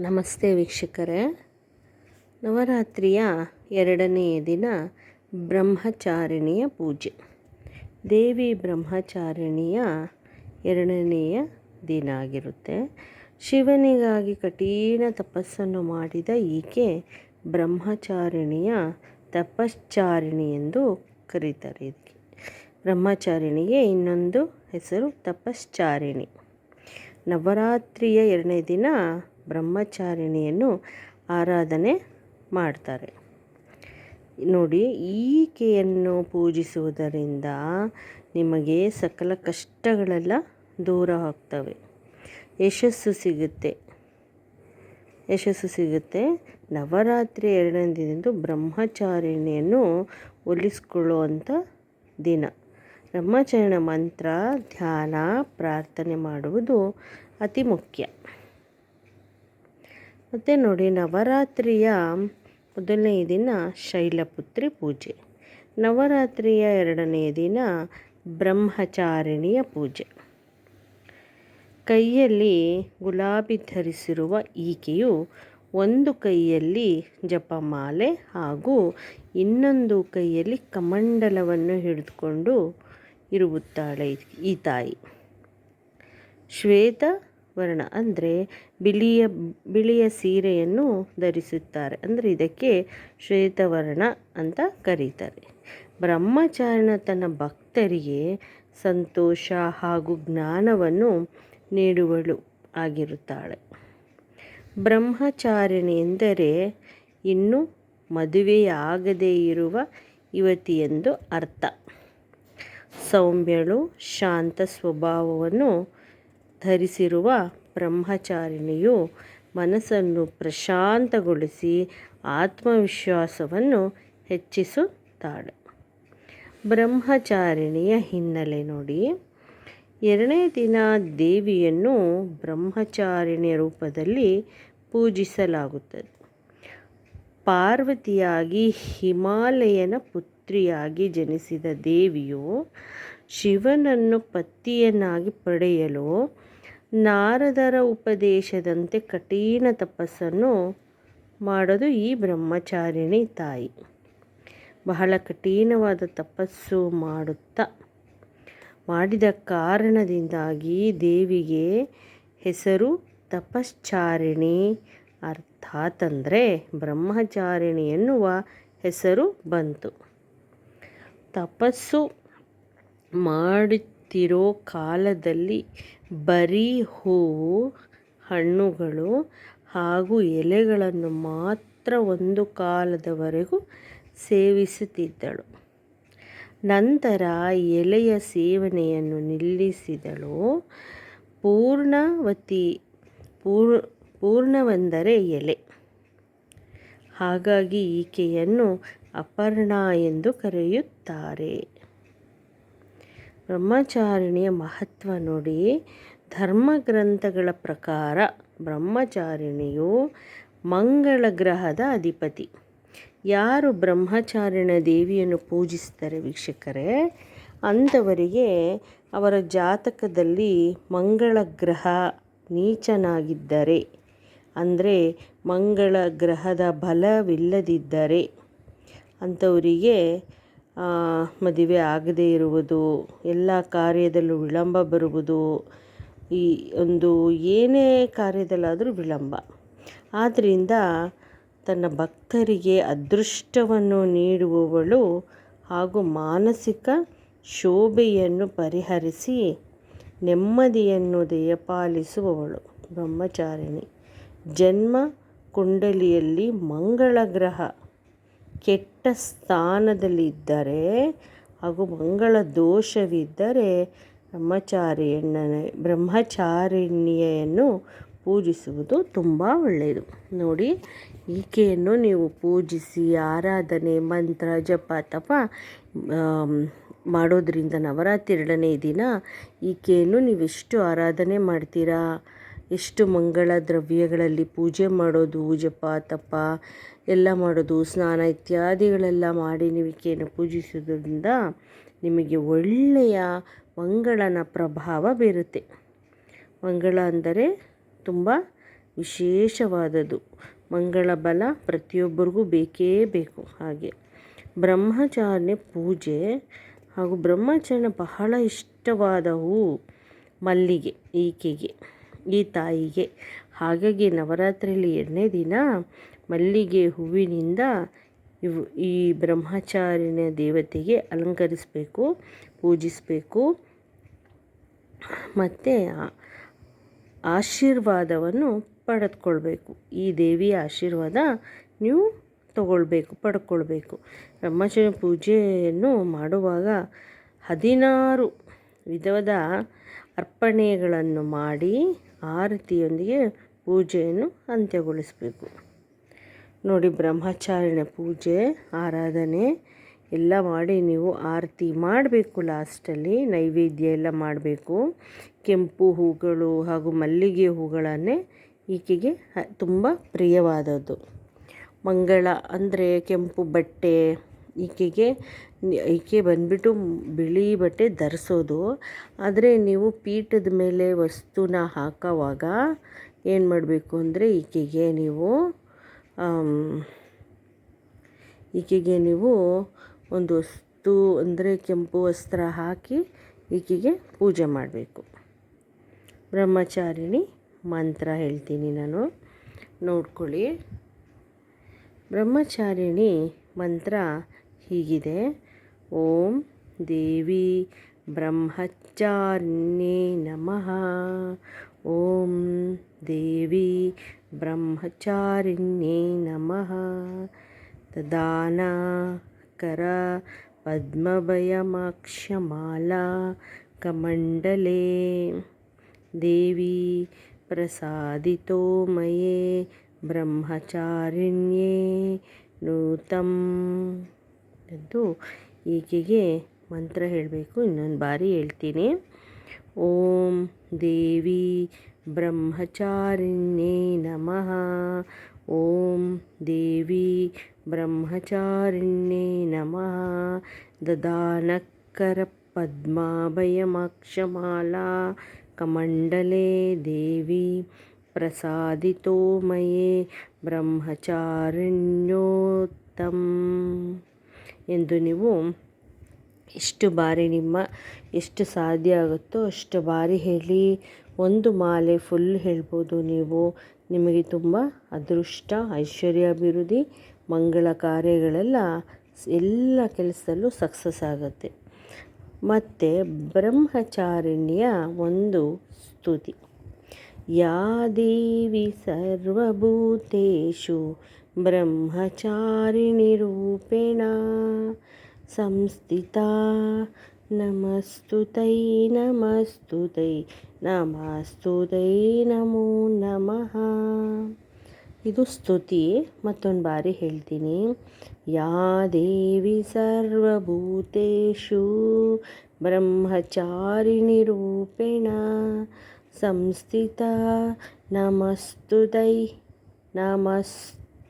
ನಮಸ್ತೆ ವೀಕ್ಷಕರೇ. ನವರಾತ್ರಿಯ ಎರಡನೆಯ ದಿನ ಬ್ರಹ್ಮಚಾರಿಣಿಯ ಪೂಜೆ. ದೇವಿ ಬ್ರಹ್ಮಚಾರಿಣಿಯ ಎರಡನೆಯ ದಿನ ಆಗಿರುತ್ತೆ. ಶಿವನಿಗಾಗಿ ಕಠಿಣ ತಪಸ್ಸನ್ನು ಮಾಡಿದ ಈಕೆ ಬ್ರಹ್ಮಚಾರಿಣಿಯ ತಪಶ್ಚಾರಿಣಿ ಎಂದು ಕರೀತಾರೆ ಇದಕ್ಕೆ. ಬ್ರಹ್ಮಚಾರಿಣಿಗೆ ಇನ್ನೊಂದು ಹೆಸರು ತಪಶ್ಚಾರಿಣಿ. ನವರಾತ್ರಿಯ ಎರಡನೇ ದಿನ ಬ್ರಹ್ಮಚಾರಿಣಿಯನ್ನು ಆರಾಧನೆ ಮಾಡ್ತಾರೆ. ನೋಡಿ, ಈಕೆಯನ್ನು ಪೂಜಿಸುವುದರಿಂದ ನಿಮಗೆ ಸಕಲ ಕಷ್ಟಗಳೆಲ್ಲ ದೂರ ಆಗ್ತವೆ. ಯಶಸ್ಸು ಸಿಗುತ್ತೆ. ಯಶಸ್ಸು ಸಿಗುತ್ತೆ. ನವರಾತ್ರಿ ಎರಡನೇ ದಿನದಂದು ಬ್ರಹ್ಮಚಾರಿಣಿಯನ್ನು ಒಲಿಸ್ಕೊಳ್ಳುವಂಥ ದಿನ. ಬ್ರಹ್ಮಚಾರಣ ಮಂತ್ರ, ಧ್ಯಾನ, ಪ್ರಾರ್ಥನೆ ಮಾಡುವುದು ಅತಿ ಮುಖ್ಯ. ಮತ್ತು ನೋಡಿ, ನವರಾತ್ರಿಯ ಮೊದಲನೇ ದಿನ ಶೈಲಪುತ್ರಿ ಪೂಜೆ. ನವರಾತ್ರಿಯ ಎರಡನೇ ದಿನ ಬ್ರಹ್ಮಚಾರಿಣಿಯ ಪೂಜೆ. ಕೈಯಲ್ಲಿ ಗುಲಾಬಿ ಧರಿಸಿರುವ ಈಕೆಯು ಒಂದು ಕೈಯಲ್ಲಿ ಜಪಮಾಲೆ ಹಾಗೂ ಇನ್ನೊಂದು ಕೈಯಲ್ಲಿ ಕಮಂಡಲವನ್ನು ಹಿಡಿದುಕೊಂಡು ಇರುತ್ತಾಳೆ ಈ ತಾಯಿ. ಶ್ವೇತ ವರ್ಣ ಅಂದರೆ ಬಿಳಿಯ ಬಿಳಿಯ ಸೀರೆಯನ್ನು ಧರಿಸುತ್ತಾರೆ. ಅಂದರೆ ಇದಕ್ಕೆ ಶ್ವೇತವರ್ಣ ಅಂತ ಕರೀತಾರೆ. ಬ್ರಹ್ಮಚಾರಣ ತನ್ನ ಭಕ್ತರಿಗೆ ಸಂತೋಷ ಹಾಗೂ ಜ್ಞಾನವನ್ನು ನೀಡುವಳು ಆಗಿರುತ್ತಾಳೆ. ಬ್ರಹ್ಮಚಾರಿಣಿ ಎಂದರೆ ಇನ್ನೂ ಮದುವೆಯಾಗದೇ ಇರುವ ಯುವತಿ ಎಂದು ಅರ್ಥ. ಸೌಮ್ಯಳು ಶಾಂತ ಸ್ವಭಾವವನ್ನು ಧರಿಸಿರುವ ಬ್ರಹ್ಮಚಾರಿಣಿಯು ಮನಸ್ಸನ್ನು ಪ್ರಶಾಂತಗೊಳಿಸಿ ಆತ್ಮವಿಶ್ವಾಸವನ್ನು ಹೆಚ್ಚಿಸುತ್ತಾಳೆ. ಬ್ರಹ್ಮಚಾರಿಣಿಯ ಹಿನ್ನೆಲೆ ನೋಡಿ. ಎರಡನೇ ದಿನ ದೇವಿಯನ್ನು ಬ್ರಹ್ಮಚಾರಿಣಿಯ ರೂಪದಲ್ಲಿ ಪೂಜಿಸಲಾಗುತ್ತದೆ. ಪಾರ್ವತಿಯಾಗಿ ಹಿಮಾಲಯನ ಪುತ್ರಿಯಾಗಿ ಜನಿಸಿದ ದೇವಿಯು ಶಿವನನ್ನು ಪತಿಯನ್ನಾಗಿ ಪಡೆಯಲು ನಾರದರ ಉಪದೇಶದಂತೆ ಕಠಿಣ ತಪಸ್ಸನ್ನು ಮಾಡೋದು ಈ ಬ್ರಹ್ಮಚಾರಿಣಿ ತಾಯಿ. ಬಹಳ ಕಠಿಣವಾದ ತಪಸ್ಸು ಮಾಡುತ್ತಾ, ಮಾಡಿದ ಕಾರಣದಿಂದಾಗಿ ದೇವಿಗೆ ಹೆಸರು ತಪಶ್ಚಾರಿಣಿ ಅರ್ಥಾತ್ ಅಂದರೆ ಬ್ರಹ್ಮಚಾರಿಣಿ ಎನ್ನುವ ಹೆಸರು ಬಂತು. ತಪಸ್ಸು ಮಾಡುತ್ತಿರೋ ಕಾಲದಲ್ಲಿ ಬರೀ ಹೂವು, ಹಣ್ಣುಗಳು ಹಾಗೂ ಎಲೆಗಳನ್ನು ಮಾತ್ರ ಒಂದು ಕಾಲದವರೆಗೂ ಸೇವಿಸುತ್ತಿದ್ದಳು. ನಂತರ ಎಲೆಯ ಸೇವನೆಯನ್ನು ನಿಲ್ಲಿಸಿದಳು. ಪೂರ್ಣವತಿ, ಪೂರ್, ಪೂರ್ಣವೆಂದರೆ ಎಲೆ. ಹಾಗಾಗಿ ಈಕೆಯನ್ನು ಅಪರ್ಣ ಎಂದು ಕರೆಯುತ್ತಾರೆ. ಬ್ರಹ್ಮಚಾರಿಣಿಯ ಮಹತ್ವ ನೋಡಿ, ಧರ್ಮಗ್ರಂಥಗಳ ಪ್ರಕಾರ ಬ್ರಹ್ಮಚಾರಿಣಿಯು ಮಂಗಳ ಗ್ರಹದ ಅಧಿಪತಿ. ಯಾರು ಬ್ರಹ್ಮಚಾರಿಣ ದೇವಿಯನ್ನು ಪೂಜಿಸ್ತಾರೆ ವೀಕ್ಷಕರೇ, ಅಂಥವರಿಗೆ ಅವರ ಜಾತಕದಲ್ಲಿ ಮಂಗಳ ಗ್ರಹ ನೀಚನಾಗಿದ್ದರೆ, ಅಂದರೆ ಮಂಗಳ ಗ್ರಹದ ಬಲವಿಲ್ಲದಿದ್ದರೆ, ಅಂಥವರಿಗೆ ಮದುವೆ ಆಗದೇ ಇರುವುದು, ಎಲ್ಲ ಕಾರ್ಯದಲ್ಲೂ ವಿಳಂಬ ಬರುವುದು, ಈ ಒಂದು ಏನೇ ಕಾರ್ಯದಲ್ಲಾದರೂ ವಿಳಂಬ. ಆದ್ದರಿಂದ ತನ್ನ ಭಕ್ತರಿಗೆ ಅದೃಷ್ಟವನ್ನು ನೀಡುವವಳು ಹಾಗೂ ಮಾನಸಿಕ ಶೋಭೆಯನ್ನು ಪರಿಹರಿಸಿ ನೆಮ್ಮದಿಯನ್ನು ದಯಪಾಲಿಸುವವಳು. ಬ್ರಹ್ಮಚಾರಿಣಿ. ಜನ್ಮ, ಕುಂಡಲಿಯಲ್ಲಿ ಮಂಗಳ ಗ್ರಹ ಕೆಟ್ಟ ಸ್ಥಾನದಲ್ಲಿದ್ದರೆ ಹಾಗೂ ಮಂಗಳ ದೋಷವಿದ್ದರೆ ಬ್ರಹ್ಮಚಾರಿಯಣ್ಣನ ಬ್ರಹ್ಮಚಾರಿಣಿಯನ್ನು ಪೂಜಿಸುವುದು ತುಂಬ ಒಳ್ಳೆಯದು. ನೋಡಿ, ಈಕೆಯನ್ನು ನೀವು ಪೂಜಿಸಿ, ಆರಾಧನೆ, ಮಂತ್ರ, ಜಪ, ತಪ ಮಾಡೋದರಿಂದ ನವರಾತ್ರಿ ಎರಡನೇ ದಿನ ಈಕೆಯನ್ನು ನೀವೆಷ್ಟು ಆರಾಧನೆ ಮಾಡ್ತೀರಾ? ಎಷ್ಟು ಮಂಗಳ ದ್ರವ್ಯಗಳಲ್ಲಿ ಪೂಜೆ ಮಾಡೋದು ಜಪ ತಪ ಎಲ್ಲ ಮಾಡೋದು, ಸ್ನಾನ ಇತ್ಯಾದಿಗಳೆಲ್ಲ ಮಾಡಿ ನಿವಿಕೆಯನ್ನು ಪೂಜಿಸೋದ್ರಿಂದ ನಿಮಗೆ ಒಳ್ಳೆಯ ಮಂಗಳನ ಪ್ರಭಾವ ಬೀರುತ್ತೆ. ಮಂಗಳ ಅಂದರೆ ತುಂಬ ವಿಶೇಷವಾದದ್ದು. ಮಂಗಳ ಬಲ ಪ್ರತಿಯೊಬ್ಬರಿಗೂ ಬೇಕೇ ಬೇಕು ಹಾಗೆ. ಬ್ರಹ್ಮಚಾರ್ಯ ಪೂಜೆ ಹಾಗೂ ಬ್ರಹ್ಮಚರಣೆ ಬಹಳ ಇಷ್ಟವಾದವು ಮಲ್ಲಿಗೆ, ಈಕೆಗೆ. ಈ ತಾಯಿಗೆ. ಹಾಗಾಗಿ ನವರಾತ್ರಿಯಲ್ಲಿ ಎರಡನೇ ದಿನ ಮಲ್ಲಿಗೆ ಹೂವಿನಿಂದ ಇವು ಈ ಬ್ರಹ್ಮಚಾರಿನ ದೇವತೆಗೆ ಅಲಂಕರಿಸಬೇಕು, ಪೂಜಿಸಬೇಕು. ಮತ್ತು ಆಶೀರ್ವಾದವನ್ನು ಪಡೆದುಕೊಳ್ಬೇಕು. ಈ ದೇವಿಯ ಆಶೀರ್ವಾದ ನೀವು ತಗೊಳ್ಬೇಕು, ಪಡ್ಕೊಳ್ಬೇಕು. ಬ್ರಹ್ಮಚಾರಿ ಪೂಜೆಯನ್ನು ಮಾಡುವಾಗ ಹದಿನಾರು ವಿಧವಾದ ಅರ್ಪಣೆಗಳನ್ನು ಮಾಡಿ ಆರತಿಯೊಂದಿಗೆ ಪೂಜೆಯನ್ನು ಅಂತ್ಯಗೊಳಿಸಬೇಕು. ನೋಡಿ, ಬ್ರಹ್ಮಚಾರಿಣ ಪೂಜೆ, ಆರಾಧನೆ ಎಲ್ಲ ಮಾಡಿ ನೀವು ಆರತಿ ಮಾಡಬೇಕು. ಲಾಸ್ಟಲ್ಲಿ ನೈವೇದ್ಯ ಎಲ್ಲ ಮಾಡಬೇಕು. ಕೆಂಪು ಹೂಗಳು ಹಾಗೂ ಮಲ್ಲಿಗೆ ಹೂಗಳನ್ನೇ ಈಕೆಗೆ ತುಂಬ ಪ್ರಿಯವಾದದ್ದು. ಮಂಗಳ ಅಂದರೆ ಕೆಂಪು ಬಟ್ಟೆ ಈಕೆಗೆ, ಈಕೆ ಬಂದುಬಿಟ್ಟು ಬಿಳಿ ಬಟ್ಟೆ ಧರಿಸೋದು. ಆದರೆ ನೀವು ಪೀಠದ ಮೇಲೆ ವಸ್ತುನ ಹಾಕೋವಾಗ ಏನು ಮಾಡಬೇಕು ಅಂದರೆ ಈಕೆಗೆ ನೀವು ಈಕೆಗೆ ನೀವು ಒಂದು ವಸ್ತು ಅಂದರೆ ಕೆಂಪು ವಸ್ತ್ರ ಹಾಕಿ ಈಕೆಗೆ ಪೂಜೆ ಮಾಡಬೇಕು. ಬ್ರಹ್ಮಚಾರಿಣಿ ಮಂತ್ರ ಹೇಳ್ತೀನಿ ನಾನು. ನೋಡ್ಕೊಳ್ಳಿ. ಬ್ರಹ್ಮಚಾರಿಣಿ ಮಂತ್ರ ಹೀಗಿದೆ ಓಂ ದೇವಿ ಬ್ರಹ್ಮಚಾರಿಣಿ ನಮಃ ಓಂ ದೇವಿ ಬ್ರಹ್ಮಚಾರಿಣ್ಯೇ ನಮಃ कर पद्मभयमाक्षमाला कमण्डले देवी प्रसादितो मये ಬ್ರಹ್ಮಚಾರಿಣ್ಯೇ ನೂತಂ ಎಂದು ಈಕೆಗೆ ಮಂತ್ರ ಹೇಳಬೇಕು ಇನ್ನೊಂದು ಬಾರಿ ಹೇಳ್ತೀನಿ ಓಂ ದೇವಿ ಬ್ರಹ್ಮಚಾರಿಣ್ಯೇ ನಮಃ ಓಂ ದೇವಿ ಬ್ರಹ್ಮಚಾರಿಣ್ಯೇ ನಮಃ ददानकरपद्माभयमक्षमाला ಕಮಂಡಲೇ ದೇವಿ ಪ್ರಸಾದಿತೋ ಮಯೇ ಬ್ರಹ್ಮಚಾರಿಣ್ಯೋತ್ತಮ್ ಎಂದು ನೀವು ಎಷ್ಟು ಬಾರಿ ನಿಮ್ಮ, ಎಷ್ಟು ಸಾಧ್ಯ ಆಗುತ್ತೋ ಅಷ್ಟು ಬಾರಿ ಹೇಳಿ. ಒಂದು ಮಾಲೆ ಫುಲ್ ಹೇಳ್ಬೋದು ನೀವು. ನಿಮಗೆ ತುಂಬ ಅದೃಷ್ಟ, ಐಶ್ವರ್ಯ, ಅಭಿವೃದ್ಧಿ, ಮಂಗಳ ಕಾರ್ಯಗಳೆಲ್ಲ ಎಲ್ಲ ಕೆಲಸದಲ್ಲೂ ಸಕ್ಸಸ್ ಆಗುತ್ತೆ. ಮತ್ತು ಬ್ರಹ್ಮಚಾರಿಣಿಯ ಒಂದು ಸ್ತುತಿ. ಯಾ ದೇವಿ ಸರ್ವಭೂತೇಷು ಬ್ರಹ್ಮಚಾರಿಣಿ ರೂಪೇಣ ಸಂಸ್ಥಿತ ನಮಸ್ತುತೈ ನಮಸ್ತುತೈ ನಮಸ್ತುತೈ ನಮೋ ನಮಃ ಇದು ಸ್ತುತಿ, ಮತ್ತೊಂದು ಬಾರಿ ಹೇಳ್ತೀನಿ. ಯಾ ದೇವಿ ಸರ್ವಭೂತೇಷು ಬ್ರಹ್ಮಚಾರಿಣಿ ರೂಪೇಣ ಸಂಸ್ಥಿತ, ನಮಸ್ತುತೈ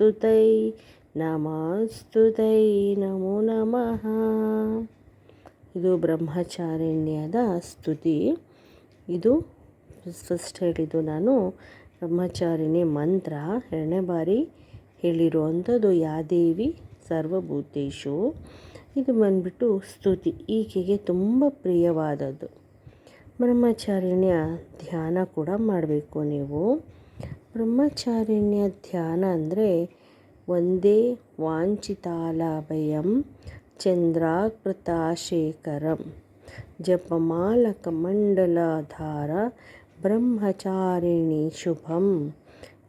ನಮಸ್ತುತೈ ನಮಸ್ತುತೈ, ನಮೋ ನಮಃ. ಇದು ಬ್ರಹ್ಮಚಾರಿಣ್ಯದ ಸ್ತುತಿ. ಇದು ಫಸ್ಟ್ ಹೇಳಿದ್ದು ನಾನು ಬ್ರಹ್ಮಚಾರಿಣಿ ಮಂತ್ರ. ಎರಡನೇ ಬಾರಿ ಹೇಳಿರುವಂಥದ್ದು ಯಾದೇವಿ ಸರ್ವಭೂತೇಶು. ಇದು ಬಂದ್ಬಿಟ್ಟು ಸ್ತುತಿ. ಈಕೆಗೆ ತುಂಬ ಪ್ರಿಯವಾದದ್ದು. ಬ್ರಹ್ಮಚಾರಿಣಿಯ ಧ್ಯಾನ ಕೂಡ ಮಾಡಬೇಕು ನೀವು. ಬ್ರಹ್ಮಚಾರಿಣ್ಯ ಧ್ಯಾನ ಅಂದರೆ ಒಂದೇ ವಾಂಚಿತಾಲಭಯಂ ಚಂದ್ರಾಕೃತಾಶೇಖರಂ. ಜಪಮಾಲಕಮಂಡಲಧಾರ ಬ್ರಹ್ಮಚಾರಿಣಿ ಶುಭಂ.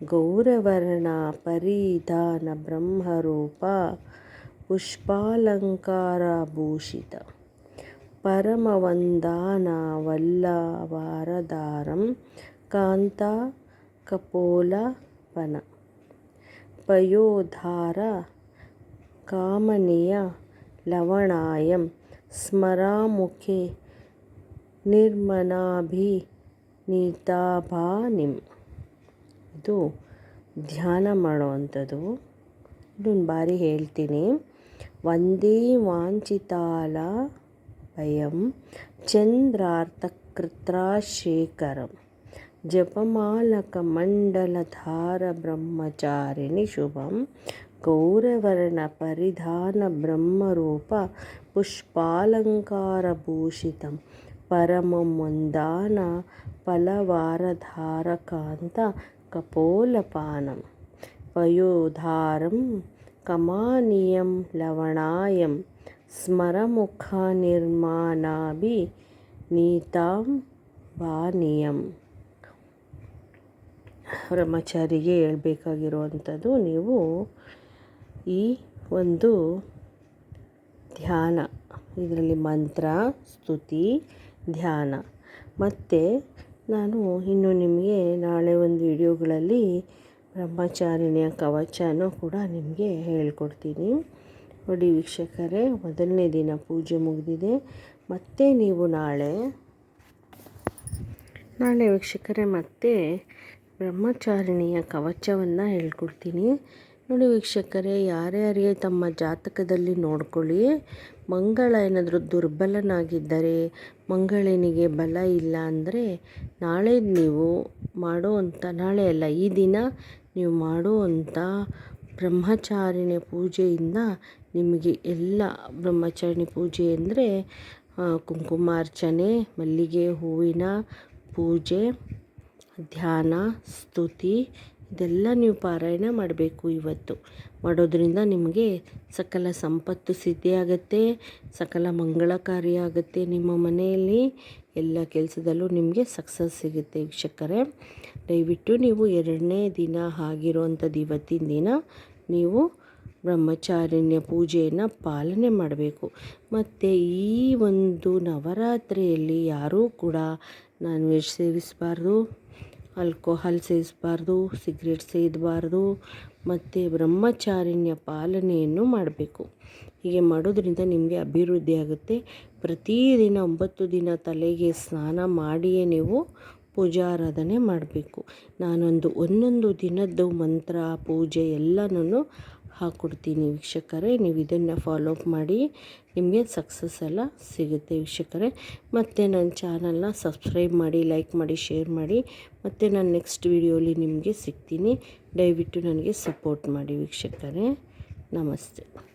ಗೌರವರ್ಣ ಪರಿಧಾನ ಬ್ರಹ್ಮರೂಪ ಪುಷ್ಪಾಲಂಕಾರಭೂಷಿತ. ಪರಮವಂದಾನ ವಲ್ಲವಾರದಾರಂ ಕಾಂತ ಕಪೋಲಪನ ಪಯೋಧಾರ ಕಾಮನೀಯ ಲವಣಾಯಂ ಸ್ಮರಾಮುಖೆ ನಿರ್ಮನಾಭಿ ನಿತಾಭಾನಿಂ ಇದು ಧ್ಯಾನ ಮಾಡುವಂಥದ್ದು. ಇದೊಂದು ಬಾರಿ ಹೇಳ್ತೀನಿ. ವಂದೇ ವಾಂಚಿತಾಲ ಭಯಂ ಚಂದ್ರಾರ್ಥಕೃತ್ರಾಶೇಖರಂ. ಜಪಮಾಲಕಮಂಡಲಧಾರ ಬ್ರಹ್ಮಚಾರಿಣಿ ಶುಭಂ ಗೌರವರ್ಣ ಪರಿಧಾನ ಬ್ರಹ್ಮರೂಪ ಪುಷ್ಪಾಲಂಕಾರಭೂಷಿತಂ ಪರಮಂ ವಂದಾನ ಫಲವಾರಧಾರಕಾಂತ ಕಪೋಲಪಾನಂ ಪಯೋಧಾರಂ ಕಮಾನೀಯಂ ಲವಣಾಯಂ ಸ್ಮರಮುಖನಿರ್ಮಾಣಾಭಿ ನೀತಾಂ ಬಾನಿಯಂ ಬ್ರಹ್ಮಚಾರಿಗೆ ಹೇಳ್ಬೇಕಾಗಿರುವಂಥದ್ದು ನೀವು ಈ ಒಂದು ಧ್ಯಾನ, ಇದರಲ್ಲಿ ಮಂತ್ರ, ಸ್ತುತಿ, ಧ್ಯಾನ. ಮತ್ತು ನಾನು ಇನ್ನು ನಿಮಗೆ ನಾಳೆ ಒಂದು ವಿಡಿಯೋಗಳಲ್ಲಿ ಬ್ರಹ್ಮಚಾರಿಣಿಯ ಕವಚನೂ ಕೂಡ ನಿಮಗೆ ಹೇಳ್ಕೊಡ್ತೀನಿ. ನೋಡಿ ವೀಕ್ಷಕರೇ, ಮೊದಲನೇ ದಿನ ಪೂಜೆ ಮುಗಿದಿದೆ. ಮತ್ತೆ ನೀವು ನಾಳೆ ನಾಳೆ ವೀಕ್ಷಕರೇ, ಮತ್ತೆ ಬ್ರಹ್ಮಚಾರಿಣಿಯ ಕವಚವನ್ನು ಹೇಳ್ಕೊಡ್ತೀನಿ. ನೋಡಿ ವೀಕ್ಷಕರೇ, ಯಾರ್ಯಾರಿಗೆ ತಮ್ಮ ಜಾತಕದಲ್ಲಿ ನೋಡ್ಕೊಳ್ಳಿ. ಮಂಗಳ ಏನಾದರೂ ದುರ್ಬಲನಾಗಿದ್ದರೆ, ಮಂಗಳನಿಗೆ ಬಲ ಇಲ್ಲ ಅಂದರೆ ನಾಳೆ ನೀವು ಮಾಡುವಂಥ ನಾಳೆ ಅಲ್ಲ, ಈ ದಿನ ನೀವು ಮಾಡುವಂಥ ಬ್ರಹ್ಮಚಾರಿಣಿ ಪೂಜೆಯಿಂದ ನಿಮಗೆ ಎಲ್ಲ ಬ್ರಹ್ಮಚಾರಿಣಿ ಪೂಜೆ ಅಂದರೆ ಕುಂಕುಮಾರ್ಚನೆ, ಮಲ್ಲಿಗೆ ಹೂವಿನ ಪೂಜೆ ಧ್ಯಾನ, ಸ್ತುತಿ, ಇದೆಲ್ಲ ನೀವು ಪಾರಾಯಣ ಮಾಡಬೇಕು ಇವತ್ತು. ಮಾಡೋದ್ರಿಂದ ನಿಮಗೆ ಸಕಲ ಸಂಪತ್ತು ಸಿದ್ಧಿಯಾಗತ್ತೆ, ಸಕಲ ಮಂಗಳಕಾರಿ ಆಗುತ್ತೆ ನಿಮ್ಮ ಮನೆಯಲ್ಲಿ. ಎಲ್ಲ ಕೆಲಸದಲ್ಲೂ ನಿಮಗೆ ಸಕ್ಸಸ್ ಸಿಗುತ್ತೆ ವೀಕ್ಷಕರೇ. ದಯವಿಟ್ಟು ನೀವು ಎರಡನೇ ದಿನ ಆಗಿರುವಂಥದ್ದು ಇವತ್ತಿನ ದಿನ ನೀವು ಬ್ರಹ್ಮಚಾರಿಣ್ಯ ಪೂಜೆಯನ್ನು ಪಾಲನೆ ಮಾಡಬೇಕು. ಮತ್ತು ಈ ಒಂದು ನವರಾತ್ರಿಯಲ್ಲಿ ಯಾರೂ ಕೂಡ ನಾನ್ ವೆಜ್ ಸೇವಿಸಬಾರ್ದು. ಆಲ್ಕೋಹಾಲ್ ಸೇವಿಸಬಾರ್ದು ಸಿಗ್ರೆಟ್ ಸೇದಬಾರ್ದು, ಮತ್ತು ಬ್ರಹ್ಮಚಾರಿಣ್ಯ ಪಾಲನೆಯನ್ನು ಮಾಡಬೇಕು. ಹೀಗೆ ಮಾಡೋದರಿಂದ ನಿಮಗೆ ಅಭಿವೃದ್ಧಿ ಆಗುತ್ತೆ. ಪ್ರತಿದಿನ ಒಂಬತ್ತು ದಿನ ತಲೆಗೆ ಸ್ನಾನ ಮಾಡಿಯೇ ನೀವು ಪೂಜಾರಾಧನೆ ಮಾಡಬೇಕು. ನಾನೊಂದು ಒಂದೊಂದು ದಿನದ್ದು ಮಂತ್ರ, ಪೂಜೆ ಎಲ್ಲನೂ ಹಾಕ್ಕೊಡ್ತೀನಿ ವೀಕ್ಷಕರೇ. ನೀವು ಇದನ್ನು ಫಾಲೋ ಅಪ್ ಮಾಡಿ, ನಿಮಗೆ ಸಕ್ಸಸ್ ಎಲ್ಲ ಸಿಗುತ್ತೆ ವೀಕ್ಷಕರೇ. ಮತ್ತು ನನ್ನ ಚಾನಲ್ನ ಸಬ್ಸ್ಕ್ರೈಬ್ ಮಾಡಿ ಲೈಕ್ ಮಾಡಿ ಶೇರ್ ಮಾಡಿ, ಮತ್ತು ನಾನು ನೆಕ್ಸ್ಟ್ ವೀಡಿಯೋಲಿ ನಿಮಗೆ ಸಿಗ್ತೀನಿ. ದಯವಿಟ್ಟು ನನಗೆ ಸಪೋರ್ಟ್ ಮಾಡಿ ವೀಕ್ಷಕರೇ. ನಮಸ್ತೆ.